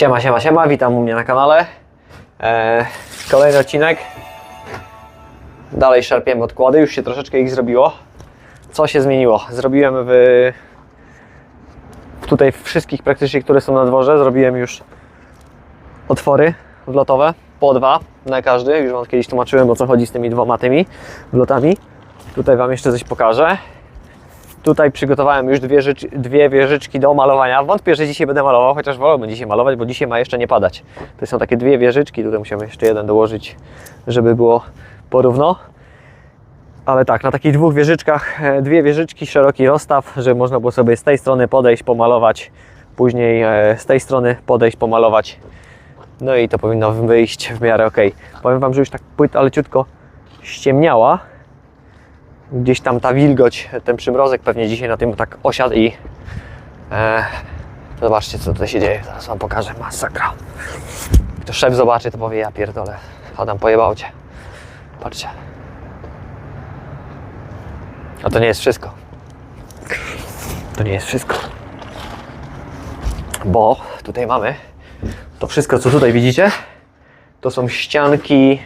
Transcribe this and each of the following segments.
Siema, siema, siema, witam u mnie na kanale. E, kolejny odcinek. Dalej szarpiemy odkłady, już się troszeczkę ich zrobiło. Co się zmieniło? Zrobiłem w... Tutaj wszystkich praktycznie, które są na dworze, zrobiłem już otwory wlotowe, po dwa na każdy. Już Wam kiedyś tłumaczyłem o co chodzi z tymi dwoma tymi wlotami. Tutaj Wam jeszcze coś pokażę. Tutaj przygotowałem już dwie, rzecz, dwie wieżyczki do malowania. Wątpię, że dzisiaj będę malował, chociaż wolałbym dzisiaj malować, bo dzisiaj ma jeszcze nie padać. To są takie dwie wieżyczki, tutaj musimy jeszcze jeden dołożyć, żeby było porówno. Ale tak, na takich dwóch wieżyczkach, e, dwie wieżyczki, szeroki rozstaw, żeby można było sobie z tej strony podejść, pomalować, później e, z tej strony podejść, pomalować. No i to powinno wyjść w miarę ok. Powiem Wam, że już tak płyta leciutko ściemniała, gdzieś tam ta wilgoć, ten przymrozek pewnie dzisiaj na tym tak osiadł i e, zobaczcie co tutaj się dzieje, zaraz Wam pokażę, masakra. Jak to szef zobaczy, to powie, ja pierdolę, Adam pojebał Cię. Patrzcie. A to nie jest wszystko. To nie jest wszystko. Bo tutaj mamy to wszystko, co tutaj widzicie, to są ścianki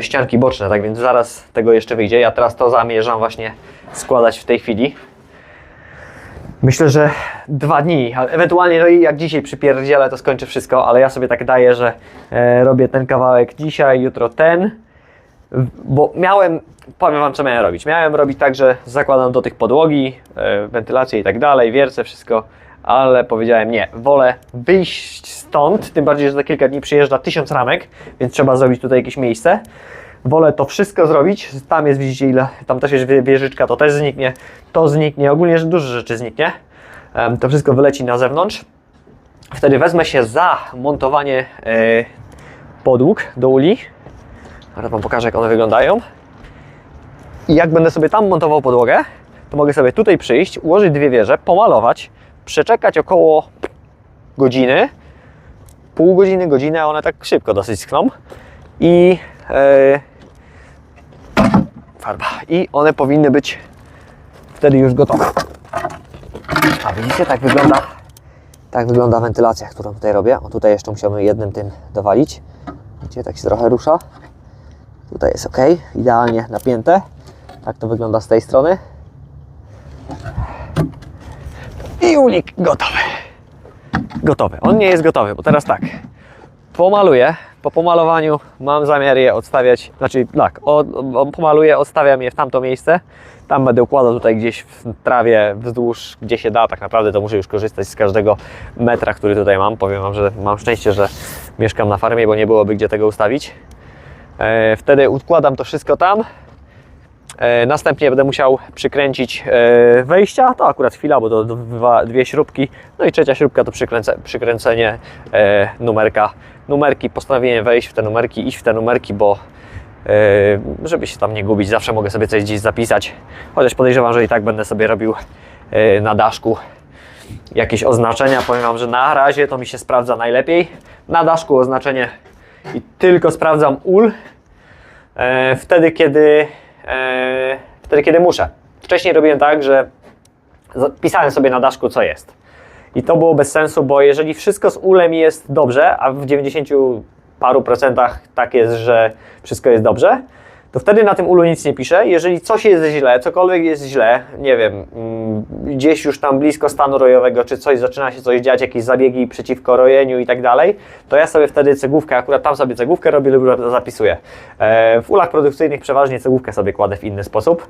ścianki boczne, tak więc zaraz tego jeszcze wyjdzie. Ja teraz to zamierzam właśnie składać w tej chwili. Myślę, że dwa dni, ewentualnie no i jak dzisiaj przypierdzielę, to skończę wszystko, ale ja sobie tak daję, że e, robię ten kawałek dzisiaj, jutro ten, bo miałem, powiem Wam co miałem robić. Miałem robić tak, że zakładam do tych podłogi, e, wentylację i tak dalej, wiercę wszystko, ale powiedziałem nie, wolę wyjść stąd, tym bardziej, że za kilka dni przyjeżdża tysiąc ramek, więc trzeba zrobić tutaj jakieś miejsce. Wolę to wszystko zrobić. Tam jest, widzicie, ile, tam też jest wie- wieżyczka, to też zniknie, to zniknie, ogólnie że dużo rzeczy zniknie. To wszystko wyleci na zewnątrz. Wtedy wezmę się za montowanie e, podłóg do uli. Teraz Wam pokażę, jak one wyglądają. I jak będę sobie tam montował podłogę, to mogę sobie tutaj przyjść, ułożyć dwie wieże, pomalować, przeczekać około godziny, pół godziny, godzinę, one tak szybko dosyć schną. I e, farba. I one powinny być wtedy już gotowe. A widzicie, tak wygląda, tak wygląda wentylacja, którą tutaj robię. O, tutaj jeszcze musiałbym jednym tym dowalić. Widzicie, tak się trochę rusza. Tutaj jest ok, idealnie napięte. Tak to wygląda z tej strony. I unik gotowy. Gotowy. On nie jest gotowy, bo teraz tak. Pomaluję. Po pomalowaniu mam zamiar je odstawiać. Znaczy, tak, o, o, pomaluję, odstawiam je w tamto miejsce. Tam będę układał tutaj gdzieś w trawie, wzdłuż, gdzie się da. Tak naprawdę to muszę już korzystać z każdego metra, który tutaj mam. Powiem Wam, że mam szczęście, że mieszkam na farmie, bo nie byłoby gdzie tego ustawić. E, wtedy układam to wszystko tam. E, Następnie będę musiał przykręcić e, wejścia. To akurat chwila, bo to dwa, dwie śrubki. No i trzecia śrubka to przykręcę, przykręcenie e, numerka. Numerki, postanowienie wejść w te numerki, iść w te numerki, bo żeby się tam nie gubić, zawsze mogę sobie coś gdzieś zapisać. Chociaż podejrzewam, że i tak będę sobie robił na daszku jakieś oznaczenia. Powiem Wam, że na razie to mi się sprawdza najlepiej. Na daszku oznaczenie i tylko sprawdzam ul wtedy, kiedy, wtedy, kiedy muszę. Wcześniej robiłem tak, że pisałem sobie na daszku, co jest. I to było bez sensu, bo jeżeli wszystko z ulem jest dobrze, a w 90 paru procentach tak jest, że wszystko jest dobrze, to wtedy na tym ulu nic nie piszę. Jeżeli coś jest źle, cokolwiek jest źle, nie wiem, mm, gdzieś już tam blisko stanu rojowego, czy coś zaczyna się coś dziać, jakieś zabiegi przeciwko rojeniu i tak dalej, to ja sobie wtedy cegłówkę, akurat tam sobie cegłówkę robię lub zapisuję. E, W ulach produkcyjnych przeważnie cegłówkę sobie kładę w inny sposób.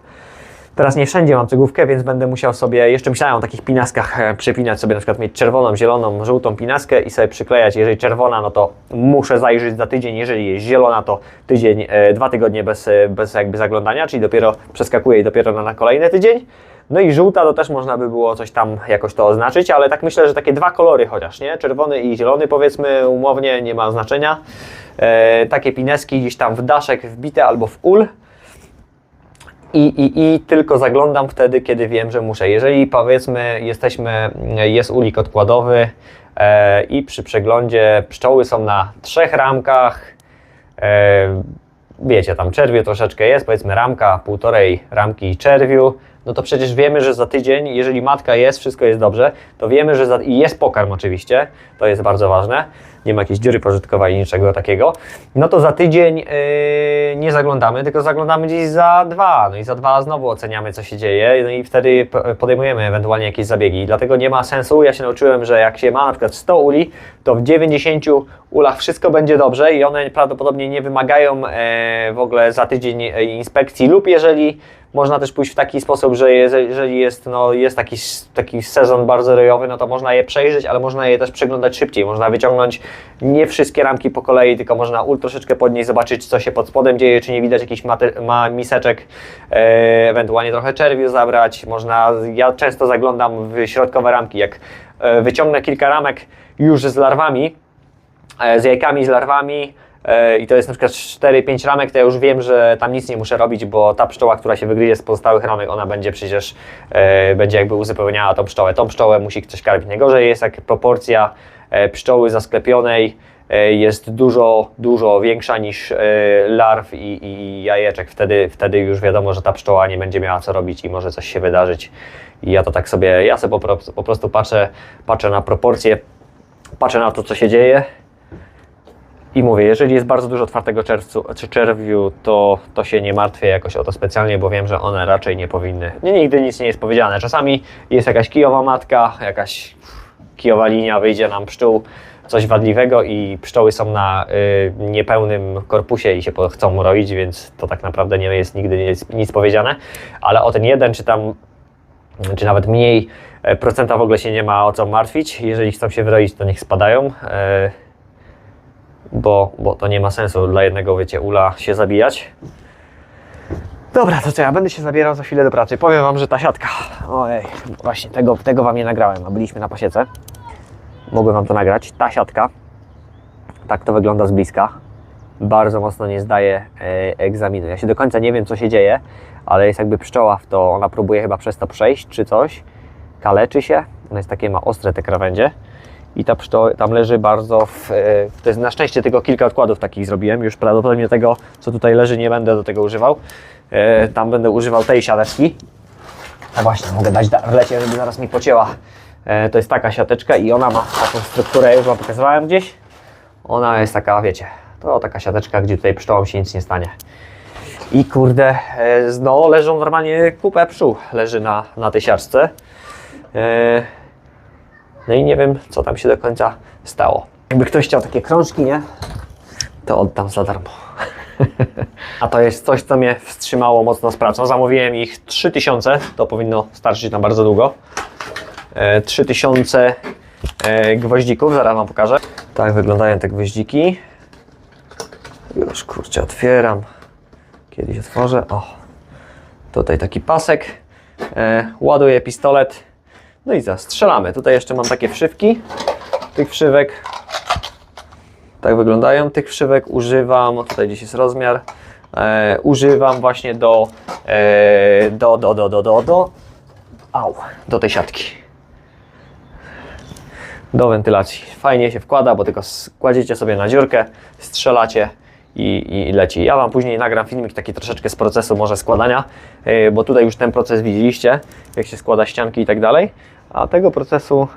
Teraz nie wszędzie mam cegłówkę, więc będę musiał sobie, jeszcze myślałem o takich pinaskach, e, przypinać sobie na przykład mieć czerwoną, zieloną, żółtą pinaskę i sobie przyklejać. Jeżeli czerwona, no to muszę zajrzeć za tydzień, jeżeli jest zielona, to tydzień, e, dwa tygodnie bez, e, bez jakby zaglądania, czyli dopiero przeskakuję i dopiero na, kolejny tydzień. No i żółta to też można by było coś tam jakoś to oznaczyć, ale tak myślę, że takie dwa kolory chociaż, nie? Czerwony i zielony powiedzmy umownie, nie ma znaczenia. E, takie pineski gdzieś tam w daszek wbite albo w ul. I, i, I tylko zaglądam wtedy, kiedy wiem, że muszę. Jeżeli powiedzmy, jesteśmy, jest ulik odkładowy e, i przy przeglądzie pszczoły są na trzech ramkach, e, wiecie, tam czerwiu troszeczkę jest, powiedzmy ramka, półtorej ramki czerwiu, no to przecież wiemy, że za tydzień, jeżeli matka jest, wszystko jest dobrze, to wiemy, że za, i jest pokarm oczywiście, to jest bardzo ważne, nie ma jakiejś dziury pożytkowej, niczego takiego, no to za tydzień yy, nie zaglądamy, tylko zaglądamy gdzieś za dwa, no i za dwa znowu oceniamy, co się dzieje, no i wtedy podejmujemy ewentualnie jakieś zabiegi. Dlatego nie ma sensu, ja się nauczyłem, że jak się ma na przykład 100 uli, to w 90 ulach wszystko będzie dobrze i one prawdopodobnie nie wymagają e, w ogóle za tydzień e, inspekcji lub jeżeli można też pójść w taki sposób, że je- jeżeli jest, no, jest taki, taki sezon bardzo rejowy, no to można je przejrzeć, ale można je też przeglądać szybciej. Można wyciągnąć nie wszystkie ramki po kolei, tylko można ul troszeczkę podnieść, zobaczyć co się pod spodem dzieje, czy nie widać jakichś mater- ma miseczek, e, ewentualnie trochę czerwiu zabrać. Można, ja często zaglądam w środkowe ramki, jak e, wyciągnę kilka ramek już z larwami, e, z jajkami, z larwami i to jest na przykład 4-5 ramek, to ja już wiem, że tam nic nie muszę robić, bo ta pszczoła, która się wygryzie z pozostałych ramek, ona będzie przecież, e, będzie jakby uzupełniała tą pszczołę. Tą pszczołę musi ktoś karmić. Najgorzej jest, jak proporcja e, pszczoły zasklepionej e, jest dużo, dużo większa niż e, larw i, i jajeczek. Wtedy, wtedy już wiadomo, że ta pszczoła nie będzie miała co robić i może coś się wydarzyć. I ja to tak sobie, ja sobie po, po prostu patrzę, patrzę na proporcje, patrzę na to, co się dzieje i mówię, jeżeli jest bardzo dużo twardego czerwcu, czy czerwiu, to, to się nie martwię jakoś o to specjalnie, bo wiem, że one raczej nie powinny. Nie, nigdy nic nie jest powiedziane. Czasami jest jakaś kijowa matka, jakaś kijowa linia, wyjdzie nam pszczół, coś wadliwego i pszczoły są na y, niepełnym korpusie i się po- chcą roić, więc to tak naprawdę nie jest nigdy nic, nic powiedziane. Ale o ten jeden, czy tam czy nawet mniej e, procenta w ogóle się nie ma o co martwić. Jeżeli chcą się wyroić, to niech spadają, e, bo, bo to nie ma sensu dla jednego, wiecie, ula się zabijać. Dobra, to co, ja będę się zabierał za chwilę do pracy. Powiem Wam, że ta siatka, ojej, właśnie tego, tego Wam nie nagrałem, a byliśmy na pasiece. Mogłem Wam to nagrać. Ta siatka, tak to wygląda z bliska. Bardzo mocno nie zdaje e, egzaminu. Ja się do końca nie wiem, co się dzieje, ale jest jakby pszczoła w to, ona próbuje chyba przez to przejść, czy coś, kaleczy się, ona jest takie, ma ostre te krawędzie i ta pszczoła tam leży bardzo w, e, to jest na szczęście tylko kilka odkładów takich zrobiłem, już prawdopodobnie tego, co tutaj leży, nie będę do tego używał, e, tam będę używał tej siateczki, a właśnie, mogę dać darlecie, żeby zaraz mi pocięła, e, to jest taka siateczka i ona ma taką strukturę, już Wam pokazywałem gdzieś, ona jest taka, wiecie, to taka siateczka, gdzie tutaj pszczołom się nic nie stanie. I kurde, no leżą normalnie kupę pszczół, leży na, na tej siatce. E, No i nie wiem, co tam się do końca stało. Jakby ktoś chciał takie krążki, nie? To oddam za darmo. A to jest coś, co mnie wstrzymało mocno z pracą. Zamówiłem ich 3000, to powinno starczyć na bardzo długo. E, 3000 e, gwoździków, zaraz Wam pokażę. Tak wyglądają te gwoździki. Już kurczę, otwieram. Kiedyś otworzę. O, tutaj taki pasek. E, ładuję pistolet. No i zastrzelamy. Tutaj jeszcze mam takie wszywki. Tych wszywek. Tak wyglądają. Tych wszywek używam. Tutaj gdzieś jest rozmiar. E, używam właśnie do, e, do, do, do, do, do, do, au, do tej siatki do wentylacji. Fajnie się wkłada, bo tylko kładziecie sobie na dziurkę, strzelacie i, i leci. Ja Wam później nagram filmik taki troszeczkę z procesu może składania, yy, bo tutaj już ten proces widzieliście, jak się składa ścianki i tak dalej. A tego procesu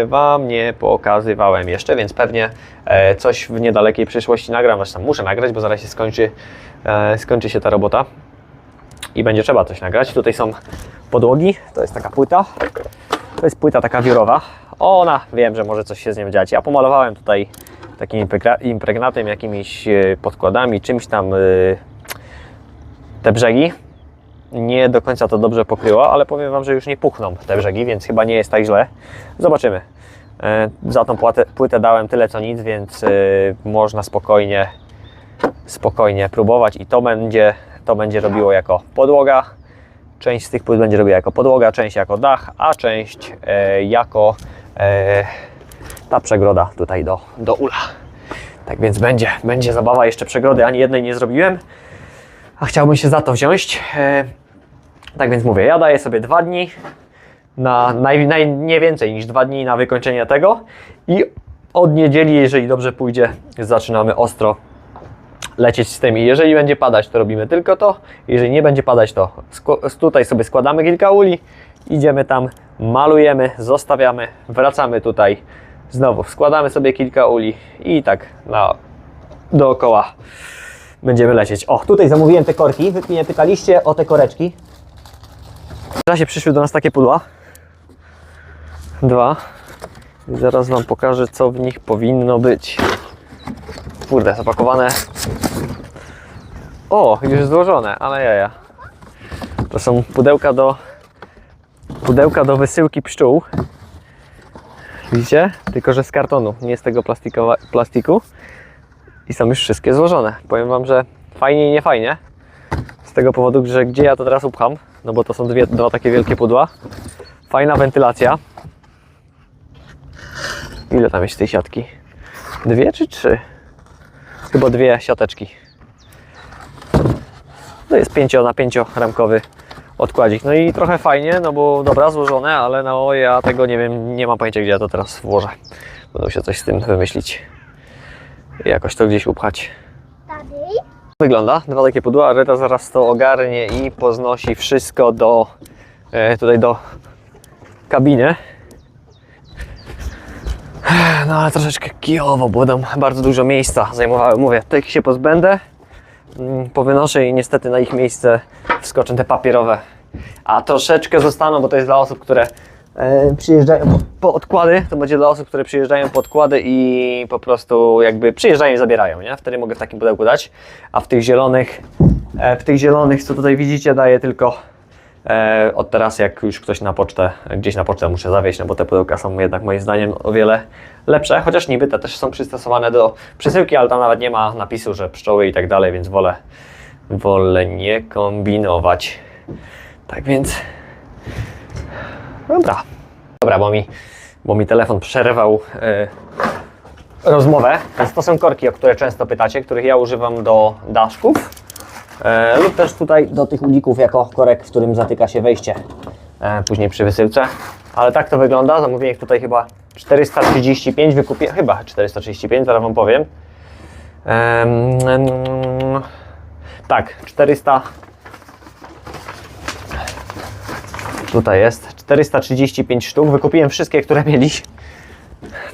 yy, Wam nie pokazywałem jeszcze, więc pewnie yy, coś w niedalekiej przyszłości nagram. Zresztą muszę nagrać, bo zaraz się skończy, skończy się ta robota i będzie trzeba coś nagrać. Tutaj są podłogi, to jest taka płyta. To jest płyta taka wiórowa. Ona, wiem, że może coś się z nią dziać. Ja pomalowałem tutaj takim impregna- impregnatem, jakimiś e, podkładami, czymś tam e, te brzegi. Nie do końca to dobrze pokryło, ale powiem Wam, że już nie puchną te brzegi, więc chyba nie jest tak źle. Zobaczymy. E, Za tą płatę, płytę dałem tyle co nic, więc można spokojnie, spokojnie próbować i to będzie, to będzie robiło jako podłoga. Część z tych płyt będzie robiła jako podłoga, część jako dach, a część jako ta przegroda tutaj do, do ula. Tak więc będzie, będzie zabawa. Jeszcze przegrody ani jednej nie zrobiłem, a chciałbym się za to wziąć. E, tak więc mówię, ja daję sobie dwa dni, na naj, naj, nie więcej niż dwa dni na wykończenie tego i od niedzieli, jeżeli dobrze pójdzie, zaczynamy ostro lecieć z tymi. Jeżeli będzie padać, to robimy tylko to. Jeżeli nie będzie padać, to tutaj sobie składamy kilka uli, idziemy tam, malujemy, zostawiamy, wracamy tutaj, znowu składamy sobie kilka uli i tak na, dookoła będziemy lecieć. O, tutaj zamówiłem te korki. Wy mnie pytaliście o te koreczki. W czasie przyszły do nas takie pudła. Dwa. I zaraz Wam pokażę, co w nich powinno być. Kurde, zapakowane. O, już złożone, ale jaja. To są pudełka do pudełka do wysyłki pszczół. Widzicie? Tylko, że z kartonu, nie z tego plastiku. I są już wszystkie złożone. Powiem Wam, że fajnie i nie fajnie. Z tego powodu, że gdzie ja to teraz upcham, no bo to są dwie, dwa takie wielkie pudła. Fajna wentylacja. Ile tam jest tej siatki? Dwie czy trzy? Chyba dwie siateczki. To jest 5 na 5 ramkowy odkładzik. No i trochę fajnie, no bo dobra, złożone, ale no ja tego nie wiem, nie mam pojęcia gdzie ja to teraz włożę. Będę się coś z tym wymyślić. I jakoś to gdzieś upchać. Wygląda, dwa takie pudła, a Reta zaraz to ogarnie i poznosi wszystko do e, tutaj do kabiny. No ale troszeczkę kijowo, bo tam bardzo dużo miejsca zajmowały. Mówię, tych się pozbędę, mm, powynoszę i niestety na ich miejsce wskoczą te papierowe. A troszeczkę zostaną, bo to jest dla osób, które e, przyjeżdżają po, po odkłady. To będzie dla osób, które przyjeżdżają po odkłady i po prostu jakby przyjeżdżają i zabierają, nie? Wtedy mogę w takim pudełku dać. A w tych zielonych, e, w tych zielonych, co tutaj widzicie, daję tylko e, od teraz, jak już ktoś na pocztę, gdzieś na pocztę muszę zawieźć, no bo te pudełka są jednak moim zdaniem o wiele lepsze, chociaż niby te też są przystosowane do przesyłki, ale tam nawet nie ma napisu, że pszczoły i tak dalej, więc wolę, wolę nie kombinować. Tak więc, dobra. Dobra, bo mi, bo mi telefon przerwał e, rozmowę. Więc to są korki, o które często pytacie, których ja używam do daszków. E, lub też tutaj do tych ulików jako korek, w którym zatyka się wejście e, później przy wysyłce. Ale tak to wygląda. Zamówiłem ich tutaj chyba 435, wykupiłem chyba 435, zaraz Wam powiem. Em, em, tak, 400. Tutaj jest 435 sztuk. Wykupiłem wszystkie, które mieli.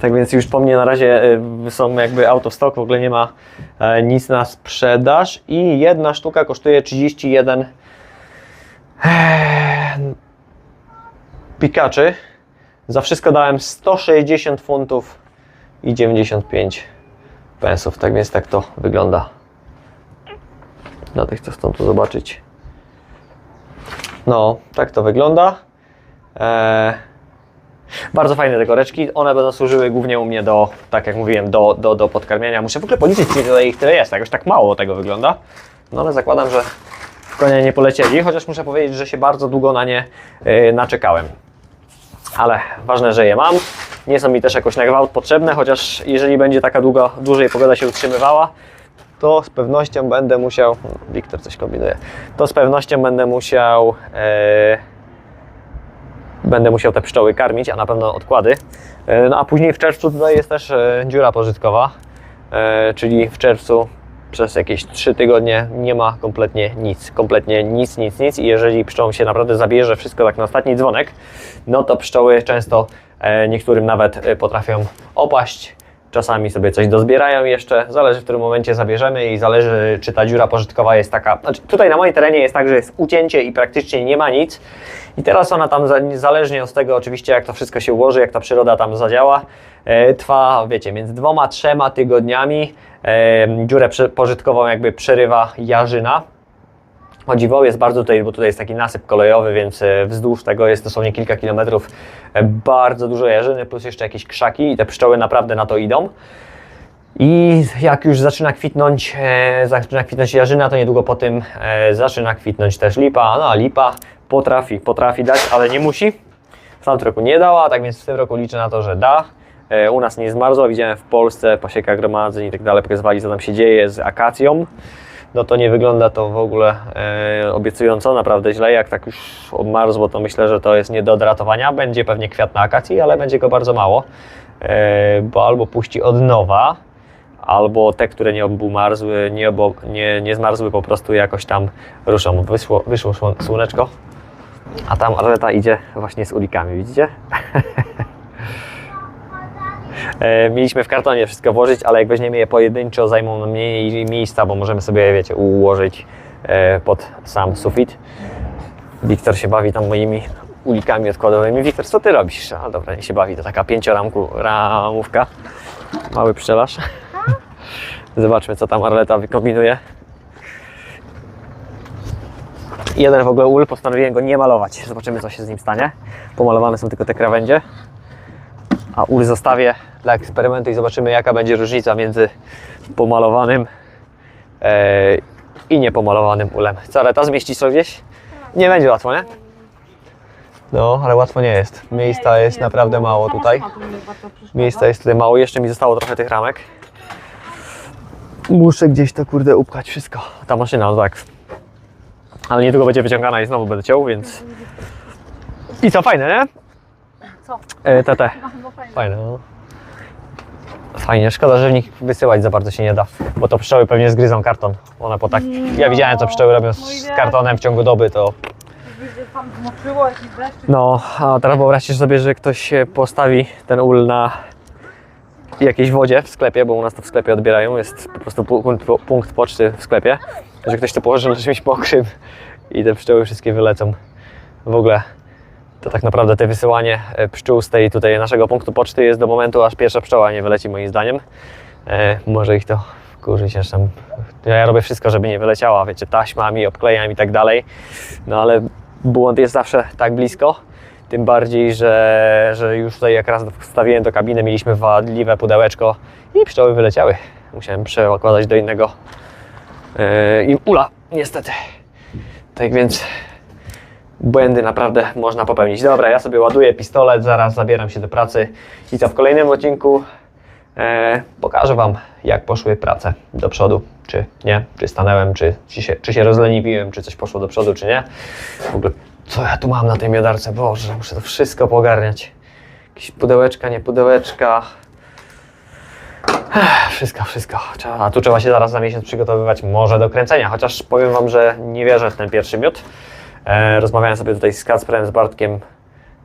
Tak więc już po mnie na razie y, są jakby out of stock, w ogóle nie ma e, nic na sprzedaż i jedna sztuka kosztuje 31 eee, pikaczy. Za wszystko dałem 160 funtów i 95 pensów, tak więc tak to wygląda. Dla tych, co chcą to zobaczyć. No, tak to wygląda. Eee, bardzo fajne te koreczki. One będą służyły głównie u mnie do, tak jak mówiłem, do, do, do podkarmiania. Muszę w ogóle policzyć, ile tutaj ich tyle jest. Jakoś tak mało tego wygląda. No ale zakładam, że konie nie polecieli, chociaż muszę powiedzieć, że się bardzo długo na nie yy, naczekałem. Ale ważne, że je mam. Nie są mi też jakoś na gwałt potrzebne, chociaż jeżeli będzie taka długa, dłużej pogoda się utrzymywała, to z pewnością będę musiał. Wiktor coś kombinuje. To z pewnością będę musiał. e, będę musiał te pszczoły karmić, a na pewno odkłady. E, No a później w czerwcu tutaj jest też e, dziura pożytkowa, e, czyli w czerwcu przez jakieś 3 tygodnie nie ma kompletnie nic, kompletnie nic, nic, nic i jeżeli pszczołom się naprawdę zabierze wszystko tak na ostatni dzwonek, no to pszczoły często e, niektórym nawet e, potrafią opaść, czasami sobie coś dozbierają jeszcze, zależy w którym momencie zabierzemy i zależy czy ta dziura pożytkowa jest taka, znaczy tutaj na moim terenie jest tak, że jest ucięcie i praktycznie nie ma nic. I teraz ona tam za- zależnie od tego oczywiście jak to wszystko się ułoży, jak ta przyroda tam zadziała, e, trwa wiecie, między dwoma, trzema tygodniami e, dziurę pożytkową jakby przerywa jarzyna, o dziwo jest bardzo tutaj, bo tutaj jest taki nasyp kolejowy, więc e, wzdłuż tego jest dosłownie kilka kilometrów e, bardzo dużo jarzyny, plus jeszcze jakieś krzaki i te pszczoły naprawdę na to idą. I jak już zaczyna kwitnąć, e, zaczyna kwitnąć jarzyna, to niedługo po tym zaczyna kwitnąć też lipa. No a lipa potrafi, potrafi dać, ale nie musi. W tamtym roku nie dała, tak więc w tym roku liczę na to, że da. U nas nie zmarzło, widziałem w Polsce pasieka gromadzeń i tak dalej, pokazywali co tam się dzieje z akacją no to nie wygląda to w ogóle e, obiecująco, naprawdę źle. Jak tak już odmarzło, to myślę, że to jest nie do odratowania. Będzie pewnie kwiat na akacji, ale będzie go bardzo mało, e, bo albo puści od nowa, albo te, które nie obumarzły, nie, obo, nie, nie zmarzły, po prostu jakoś tam ruszą. Wyszło, wyszło słon- słoneczko, a tam Arleta idzie właśnie z ulikami, widzicie? E, Mieliśmy w kartonie wszystko włożyć, ale jak weźmiemy je pojedynczo, zajmą mniej miejsca, bo możemy sobie, wiecie, ułożyć e, pod sam sufit. Wiktor się bawi tam moimi ulikami odkładowymi. Wiktor, co ty robisz? A dobra, nie się bawi, to taka pięcioramku, ramówka. Mały pszczelarz. Zobaczmy, co tam Arleta wykombinuje. Jeden w ogóle ul, postanowiłem go nie malować. Zobaczymy, co się z nim stanie. Pomalowane są tylko te krawędzie a ul zostawię dla eksperymentu i zobaczymy jaka będzie różnica między pomalowanym e, i niepomalowanym ulem. Co, ale ta zmieścisz to gdzieś? Nie będzie łatwo, nie? No, ale łatwo nie jest. Miejsca jest naprawdę mało tutaj. Miejsca jest tutaj mało. Jeszcze mi zostało trochę tych ramek. Muszę gdzieś to kurde upchać wszystko. Ta maszyna, no tak. Ale niedługo będzie wyciągana i znowu będę ciął, więc... I co, fajne, nie? Co? E, te, te. No fajnie. Fajne, no. Fajnie, szkoda, że w nich wysyłać za bardzo się nie da, bo to pszczoły pewnie zgryzą karton. One po tak. Ja widziałem, co pszczoły robią No z kartonem w ciągu doby, to. Jakby się tam zmoczyło jakiś deszcz. No, a teraz wyobraźcie sobie, że ktoś się postawi ten ul na jakiejś wodzie w sklepie, bo u nas to w sklepie odbierają, jest po prostu punkt, punkt poczty w sklepie, że ktoś to położy na czymś mokrym i te pszczoły wszystkie wylecą. W ogóle to tak naprawdę te wysyłanie e, pszczół z tej tutaj naszego punktu poczty jest do momentu, aż pierwsza pszczoła nie wyleci moim zdaniem. E, może ich to wkurzyć, aż tam ja robię wszystko, żeby nie wyleciała, wiecie, taśmami, obklejam i tak dalej. No ale błąd jest zawsze tak blisko. Tym bardziej, że, że już tutaj jak raz wstawiłem do kabiny, mieliśmy wadliwe pudełeczko i pszczoły wyleciały. Musiałem przekładać do innego yy, ula, niestety. Tak więc błędy naprawdę można popełnić. Dobra, ja sobie ładuję pistolet, zaraz zabieram się do pracy i co w kolejnym odcinku e, pokażę Wam, jak poszły prace do przodu, czy nie, czy stanęłem, czy, czy, się, czy się rozleniwiłem, czy coś poszło do przodu, czy nie. W ogóle, co ja tu mam na tej miodarce? Boże, muszę to wszystko pogarniać. Jakieś pudełeczka, nie pudełeczka. Wszystko, wszystko. A tu trzeba się zaraz za miesiąc przygotowywać może do kręcenia, chociaż powiem Wam, że nie wierzę w ten pierwszy miód. E, rozmawiałem sobie tutaj z Kacprem, z Bartkiem.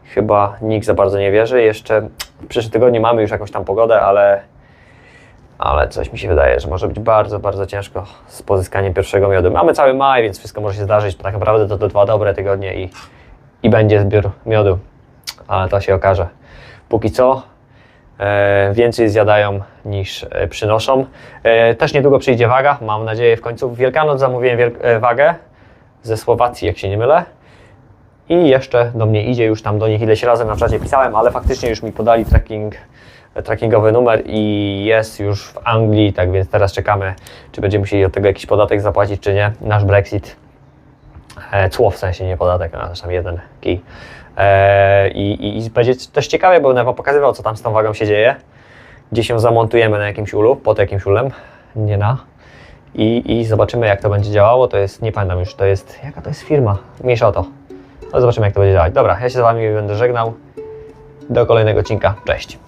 Chyba nikt za bardzo nie wierzy. Jeszcze w przyszłym tygodniu mamy już jakąś tam pogodę, ale, ale coś mi się wydaje, że może być bardzo, bardzo ciężko z pozyskaniem pierwszego miodu. Mamy cały maj, więc wszystko może się zdarzyć. Tak naprawdę to, to dwa dobre tygodnie i, i będzie zbiór miodu, ale to się okaże. Póki co e, więcej zjadają niż e, przynoszą. E, też niedługo przyjdzie waga, mam nadzieję w końcu. W Wielkanoc zamówiłem e, wagę ze Słowacji, jak się nie mylę. I jeszcze do mnie idzie, już tam do nich ileś razy na czacie pisałem, ale faktycznie już mi podali tracking, trackingowy numer i jest już w Anglii, tak więc teraz czekamy, czy będziemy musieli od tego jakiś podatek zapłacić, czy nie. Nasz Brexit, e, cło w sensie, nie podatek, a tam jeden kij. E, i, i, będzie też ciekawie, bo będę pokazywał, co tam z tą wagą się dzieje. Gdzie się zamontujemy na jakimś ulu, pod jakimś ulem, nie na. I, I zobaczymy, jak to będzie działało. To jest, nie pamiętam już, to jest, jaka to jest firma? Mniejsza o to. No zobaczymy, jak to będzie działać. Dobra, ja się z Wami będę żegnał. Do kolejnego odcinka. Cześć.